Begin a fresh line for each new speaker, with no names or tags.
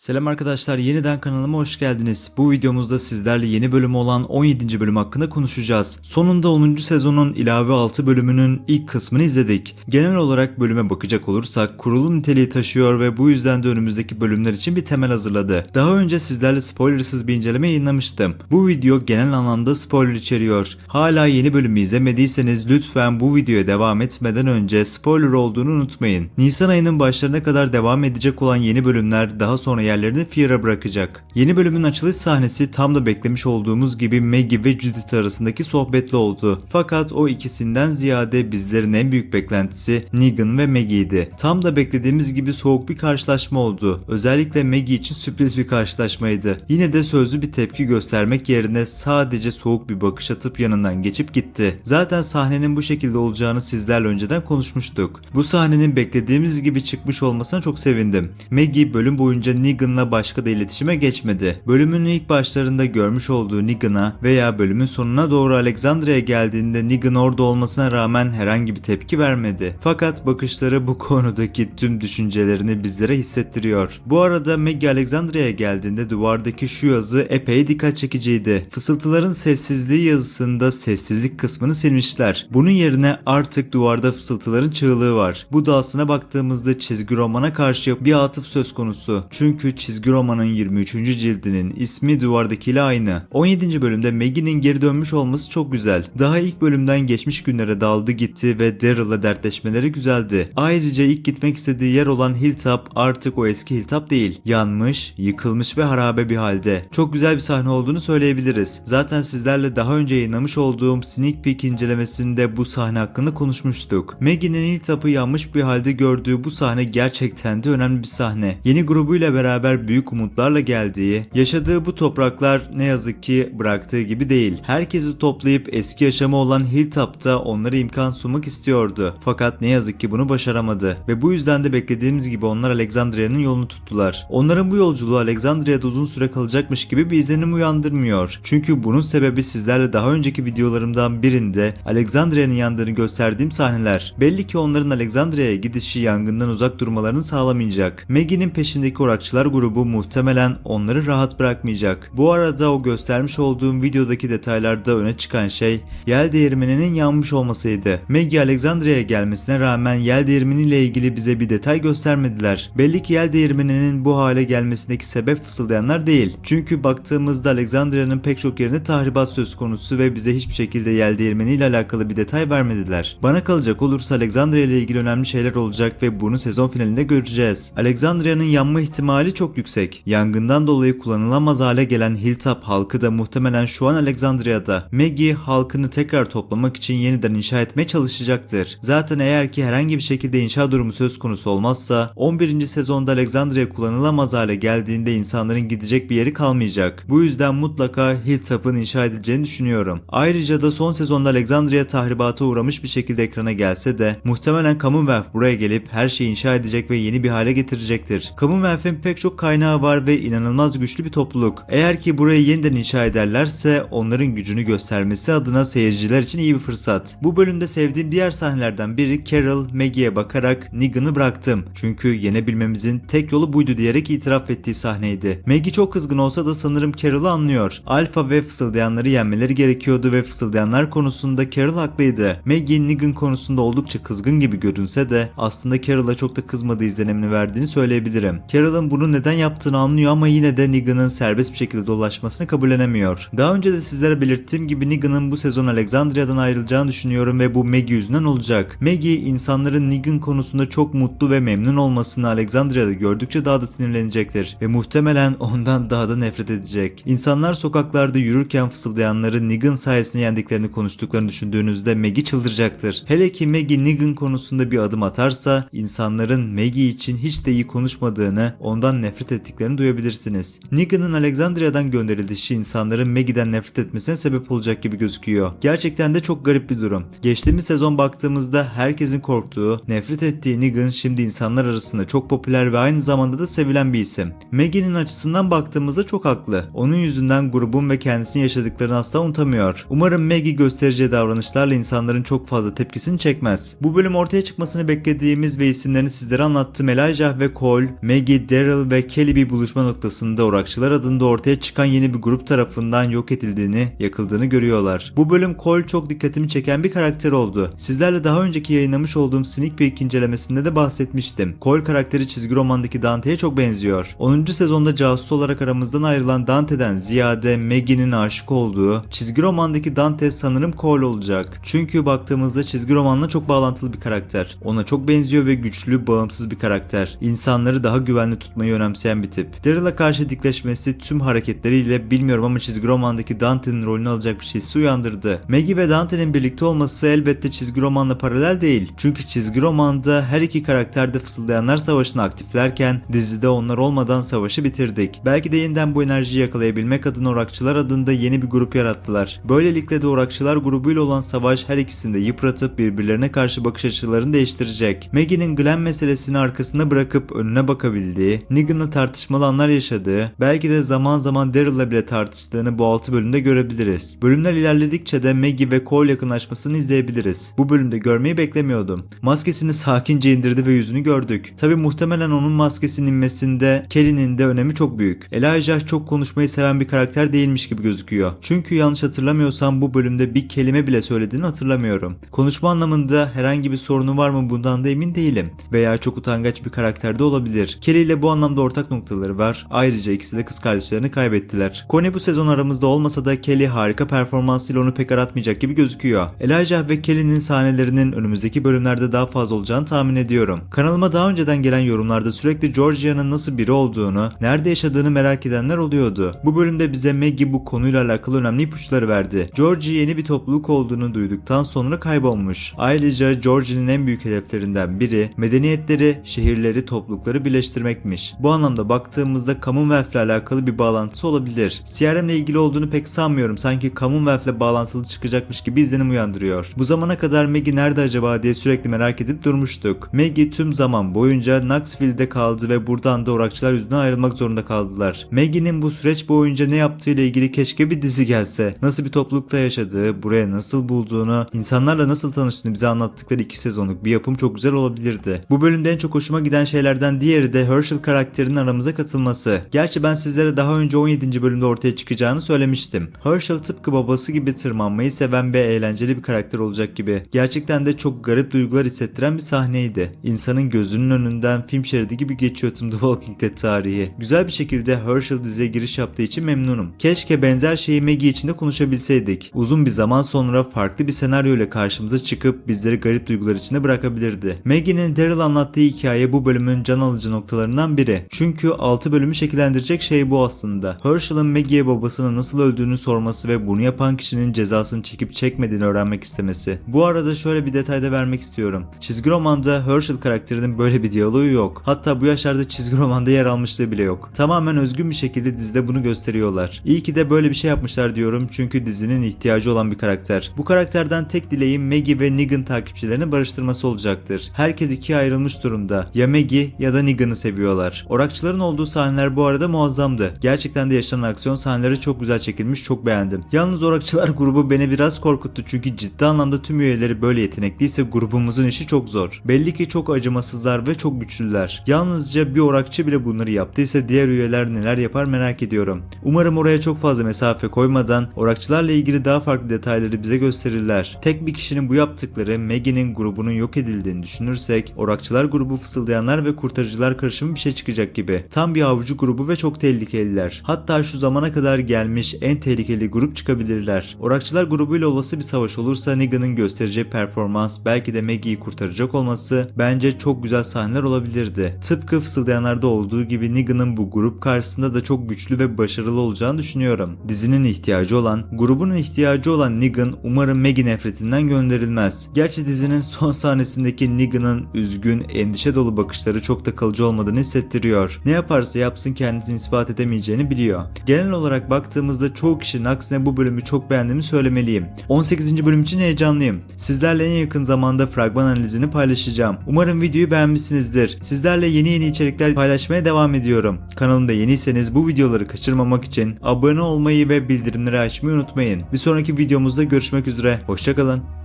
Selam arkadaşlar yeniden kanalıma hoş geldiniz. Bu videomuzda sizlerle yeni bölümü olan 17. bölüm hakkında konuşacağız. Sonunda 10. sezonun ilave 6 bölümünün ilk kısmını izledik. Genel olarak bölüme bakacak olursak kurulu niteliği taşıyor ve bu yüzden de önümüzdeki bölümler için bir temel hazırladı. Daha önce sizlerle spoilersız bir inceleme yayınlamıştım. Bu video genel anlamda spoiler içeriyor. Hala yeni bölümü izlemediyseniz lütfen bu videoya devam etmeden önce spoiler olduğunu unutmayın. Nisan ayının başlarına kadar devam edecek olan yeni bölümler daha sonra yerlerini Fear'a bırakacak. Yeni bölümün açılış sahnesi tam da beklemiş olduğumuz gibi Maggie ve Judith arasındaki sohbetle oldu. Fakat o ikisinden ziyade bizlerin en büyük beklentisi Negan ve Maggie'ydi. Tam da beklediğimiz gibi soğuk bir karşılaşma oldu. Özellikle Maggie için sürpriz bir karşılaşmaydı. Yine de sözlü bir tepki göstermek yerine sadece soğuk bir bakış atıp yanından geçip gitti. Zaten sahnenin bu şekilde olacağını sizlerle önceden konuşmuştuk. Bu sahnenin beklediğimiz gibi çıkmış olmasına çok sevindim. Maggie bölüm boyunca Negan'la başka da iletişime geçmedi. Bölümün ilk başlarında görmüş olduğu Negan'a veya bölümün sonuna doğru Alexandria'ya geldiğinde Negan orada olmasına rağmen herhangi bir tepki vermedi. Fakat bakışları bu konudaki tüm düşüncelerini bizlere hissettiriyor. Bu arada Maggie Alexandria'ya geldiğinde duvardaki şu yazı epey dikkat çekiciydi. Fısıltıların sessizliği yazısında sessizlik kısmını silmişler. Bunun yerine artık duvarda fısıltıların çığlığı var. Bu da aslına baktığımızda çizgi romana karşı bir atıf söz konusu. Çünkü çizgi romanın 23. cildinin ismi duvardakiyle aynı. 17. bölümde Maggie'nin geri dönmüş olması çok güzel. Daha ilk bölümden geçmiş günlere daldı gitti ve Daryl'la dertleşmeleri güzeldi. Ayrıca ilk gitmek istediği yer olan Hilltop artık o eski Hilltop değil. Yanmış, yıkılmış ve harabe bir halde. Çok güzel bir sahne olduğunu söyleyebiliriz. Zaten sizlerle daha önce yayınlamış olduğum Sneak Peek incelemesinde bu sahne hakkında konuşmuştuk. Maggie'nin Hilltop'ı yanmış bir halde gördüğü bu sahne gerçekten de önemli bir sahne. Yeni grubuyla beraber büyük umutlarla geldiği, yaşadığı bu topraklar ne yazık ki bıraktığı gibi değil. Herkesi toplayıp eski yaşamı olan Hilltop'ta onlara imkan sunmak istiyordu. Fakat ne yazık ki bunu başaramadı ve bu yüzden de beklediğimiz gibi onlar Alexandria'nın yolunu tuttular. Onların bu yolculuğu Alexandria'da uzun süre kalacakmış gibi bir izlenim uyandırmıyor. Çünkü bunun sebebi sizlerle daha önceki videolarımdan birinde Alexandria'nın yandığını gösterdiğim sahneler. Belli ki onların Alexandria'ya gidişi yangından uzak durmalarını sağlamayacak. Maggie'nin peşindeki orakçılar grubu muhtemelen onları rahat bırakmayacak. Bu arada o göstermiş olduğum videodaki detaylarda öne çıkan şey yel değirmeninin yanmış olmasıydı. Maggie Alexandria'ya gelmesine rağmen yel değirmeniyle ilgili bize bir detay göstermediler. Belli ki yel değirmeninin bu hale gelmesindeki sebep fısıldayanlar değil. Çünkü baktığımızda Alexandria'nın pek çok yerinde tahribat söz konusu ve bize hiçbir şekilde yel değirmeniyle alakalı bir detay vermediler. Bana kalacak olursa Alexandria ile ilgili önemli şeyler olacak ve bunu sezon finalinde göreceğiz. Alexandria'nın yanma ihtimali çok yüksek. Yangından dolayı kullanılamaz hale gelen Hilltop halkı da muhtemelen şu an Alexandria'da. Maggie halkını tekrar toplamak için yeniden inşa etmeye çalışacaktır. Zaten eğer ki herhangi bir şekilde inşa durumu söz konusu olmazsa 11. sezonda Alexandria kullanılamaz hale geldiğinde insanların gidecek bir yeri kalmayacak. Bu yüzden mutlaka Hilltop'un inşa edileceğini düşünüyorum. Ayrıca da son sezonda Alexandria tahribata uğramış bir şekilde ekrana gelse de muhtemelen Commonwealth buraya gelip her şeyi inşa edecek ve yeni bir hale getirecektir. Commonwealth'in pek çok kaynağı var ve inanılmaz güçlü bir topluluk. Eğer ki burayı yeniden inşa ederlerse onların gücünü göstermesi adına seyirciler için iyi bir fırsat. Bu bölümde sevdiğim diğer sahnelerden biri Carol, Maggie'ye bakarak Negan'ı bıraktım. Çünkü yenebilmemizin tek yolu buydu diyerek itiraf ettiği sahneydi. Maggie çok kızgın olsa da sanırım Carol'ı anlıyor. Alpha ve fısıldayanları yenmeleri gerekiyordu ve fısıldayanlar konusunda Carol haklıydı. Maggie Negan konusunda oldukça kızgın gibi görünse de aslında Carol'a çok da kızmadığı izlenimini verdiğini söyleyebilirim. Carol'ın neden yaptığını anlıyor ama yine de Negan'ın serbest bir şekilde dolaşmasını kabullenemiyor. Daha önce de sizlere belirttiğim gibi Negan'ın bu sezon Alexandria'dan ayrılacağını düşünüyorum ve bu Maggie yüzünden olacak. Maggie insanların Negan konusunda çok mutlu ve memnun olmasını Alexandria'da gördükçe daha da sinirlenecektir ve muhtemelen ondan daha da nefret edecek. İnsanlar sokaklarda yürürken fısıldayanları Negan sayesinde yendiklerini konuştuklarını düşündüğünüzde Maggie çıldıracaktır. Hele ki Maggie Negan konusunda bir adım atarsa insanların Maggie için hiç de iyi konuşmadığını, ondan nefret ettiklerini duyabilirsiniz. Negan'ın Alexandria'dan gönderilişi insanların Maggie'den nefret etmesine sebep olacak gibi gözüküyor. Gerçekten de çok garip bir durum. Geçtiğimiz sezon baktığımızda herkesin korktuğu, nefret ettiği Negan şimdi insanlar arasında çok popüler ve aynı zamanda da sevilen bir isim. Maggie'nin açısından baktığımızda çok haklı. Onun yüzünden grubun ve kendisinin yaşadıklarını asla unutamıyor. Umarım Maggie göstereceği davranışlarla insanların çok fazla tepkisini çekmez. Bu bölüm ortaya çıkmasını beklediğimiz ve isimlerini sizlere anlattığım Elijah ve Cole, Maggie, Daryl Ve Kelly bir buluşma noktasında Orakçılar adında ortaya çıkan yeni bir grup tarafından yok edildiğini, yakıldığını görüyorlar. Bu bölüm Cole çok dikkatimi çeken bir karakter oldu. Sizlerle daha önceki yayınlamış olduğum Sneak Peek incelemesinde de bahsetmiştim. Cole karakteri çizgi romandaki Dante'ye çok benziyor. 10. sezonda casus olarak aramızdan ayrılan Dante'den ziyade Maggie'nin aşık olduğu çizgi romandaki Dante sanırım Cole olacak. Çünkü baktığımızda çizgi romanla çok bağlantılı bir karakter. Ona çok benziyor ve güçlü, bağımsız bir karakter. İnsanları daha güvenli tutmayı önemseyen bir tip. Daryl'a karşı dikleşmesi tüm hareketleriyle bilmiyorum ama çizgi romandaki Dante'nin rolünü alacak bir hissi uyandırdı. Maggie ve Dante'nin birlikte olması elbette çizgi romanla paralel değil. Çünkü çizgi romanda her iki karakter de Fısıldayanlar Savaşı'nı aktiflerken dizide onlar olmadan savaşı bitirdik. Belki de yeniden bu enerjiyi yakalayabilmek adına Orakçılar adında yeni bir grup yarattılar. Böylelikle de Orakçılar grubuyla olan savaş her ikisini de yıpratıp birbirlerine karşı bakış açılarını değiştirecek. Maggie'nin Glenn meselesini arkasına bırakıp önüne bakabildiği, Negan'la tartışmalı anlar yaşadığı, belki de zaman zaman Daryl'la bile tartıştığını bu 6 bölümde görebiliriz. Bölümler ilerledikçe de Maggie ve Cole yakınlaşmasını izleyebiliriz. Bu bölümde görmeyi beklemiyordum. Maskesini sakince indirdi ve yüzünü gördük. Tabi muhtemelen onun maskesinin inmesinde Kelly'nin de önemi çok büyük. Elijah çok konuşmayı seven bir karakter değilmiş gibi gözüküyor. Çünkü yanlış hatırlamıyorsam bu bölümde bir kelime bile söylediğini hatırlamıyorum. Konuşma anlamında herhangi bir sorunu var mı bundan da emin değilim. Veya çok utangaç bir karakterde olabilir. Kelly ile bu anlamda ortak noktaları var. Ayrıca ikisi de kız kardeşlerini kaybettiler. Connie bu sezon aramızda olmasa da Kelly harika performansıyla onu pek aratmayacak gibi gözüküyor. Elijah ve Kelly'nin sahnelerinin önümüzdeki bölümlerde daha fazla olacağını tahmin ediyorum. Kanalıma daha önceden gelen yorumlarda sürekli Georgia'nın nasıl biri olduğunu, nerede yaşadığını merak edenler oluyordu. Bu bölümde bize Maggie bu konuyla alakalı önemli ipuçları verdi. Georgie yeni bir topluluk olduğunu duyduktan sonra kaybolmuş. Ayrıca Georgie'nin en büyük hedeflerinden biri medeniyetleri, şehirleri, toplulukları birleştirmekmiş. Bu anlamda baktığımızda Commonwealth ile alakalı bir bağlantısı olabilir. CRM ile ilgili olduğunu pek sanmıyorum. Sanki Commonwealth ile bağlantılı çıkacakmış gibi izlenim uyandırıyor. Bu zamana kadar Maggie nerede acaba diye sürekli merak edip durmuştuk. Maggie tüm zaman boyunca Knoxville'de kaldı ve buradan da Orakçılar yüzünden ayrılmak zorunda kaldılar. Maggie'nin bu süreç boyunca ne yaptığı ile ilgili keşke bir dizi gelse. Nasıl bir toplulukta yaşadığı, buraya nasıl bulduğunu, insanlarla nasıl tanıştığını bize anlattıkları iki sezonluk bir yapım çok güzel olabilirdi. Bu bölümde en çok hoşuma giden şeylerden diğeri de Herschel karakterinin aramıza katılması. Gerçi ben sizlere daha önce 17. bölümde ortaya çıkacağını söylemiştim. Herschel tıpkı babası gibi tırmanmayı seven ve eğlenceli bir karakter olacak gibi. Gerçekten de çok garip duygular hissettiren bir sahneydi. İnsanın gözünün önünden film şeridi gibi geçiyor tüm The Walking Dead tarihi. Güzel bir şekilde Herschel diziye giriş yaptığı için memnunum. Keşke benzer şeyi Maggie için de konuşabilseydik. Uzun bir zaman sonra farklı bir senaryo ile karşımıza çıkıp bizleri garip duygular içinde bırakabilirdi. Maggie'nin Daryl anlattığı hikaye bu bölümün can alıcı noktalarından biri. Çünkü 6 bölümü şekillendirecek şey bu aslında. Herschel'ın Maggie'ye babasının nasıl öldüğünü sorması ve bunu yapan kişinin cezasını çekip çekmediğini öğrenmek istemesi. Bu arada şöyle bir detay da vermek istiyorum. Çizgi romanda Herschel karakterinin böyle bir diyaloğu yok. Hatta bu yaşlarda çizgi romanda yer almışlığı bile yok. Tamamen özgün bir şekilde dizide bunu gösteriyorlar. İyi ki de böyle bir şey yapmışlar diyorum çünkü dizinin ihtiyacı olan bir karakter. Bu karakterden tek dileğim Maggie ve Negan takipçilerini barıştırması olacaktır. Herkes ikiye ayrılmış durumda. Ya Maggie ya da Negan'ı seviyorlar. Orakçıların olduğu sahneler bu arada muazzamdı. Gerçekten de yaşanan aksiyon sahneleri çok güzel çekilmiş, çok beğendim. Yalnız Orakçılar grubu beni biraz korkuttu çünkü ciddi anlamda tüm üyeleri böyle yetenekliyse grubumuzun işi çok zor. Belli ki çok acımasızlar ve çok güçlüler. Yalnızca bir orakçı bile bunları yaptıysa diğer üyeler neler yapar merak ediyorum. Umarım oraya çok fazla mesafe koymadan orakçılarla ilgili daha farklı detayları bize gösterirler. Tek bir kişinin bu yaptıkları Maggie'nin grubunun yok edildiğini düşünürsek orakçılar grubu fısıldayanlar ve kurtarıcılar karışımı bir şey çıkacak gibi. Tam bir avcı grubu ve çok tehlikeliler. Hatta şu zamana kadar gelmiş en tehlikeli grup çıkabilirler. Orakçılar grubuyla olası bir savaş olursa Negan'ın göstereceği performans belki de Maggie'yi kurtaracak olması bence çok güzel sahneler olabilirdi. Tıpkı fısıldayanlarda olduğu gibi Negan'ın bu grup karşısında da çok güçlü ve başarılı olacağını düşünüyorum. Dizinin ihtiyacı olan, grubunun ihtiyacı olan Negan umarım Maggie nefretinden gönderilmez. Gerçi dizinin son sahnesindeki Negan'ın üzgün, endişe dolu bakışları çok da kalıcı olmadığını hissettiriyor. Ne yaparsa yapsın kendisini ispat edemeyeceğini biliyor. Genel olarak baktığımızda çoğu kişinin aksine bu bölümü çok beğendiğimi söylemeliyim. 18. bölüm için heyecanlıyım. Sizlerle en yakın zamanda fragman analizini paylaşacağım. Umarım videoyu beğenmişsinizdir. Sizlerle yeni yeni içerikler paylaşmaya devam ediyorum. Kanalımda yeniyseniz bu videoları kaçırmamak için abone olmayı ve bildirimleri açmayı unutmayın. Bir sonraki videomuzda görüşmek üzere. Hoşçakalın.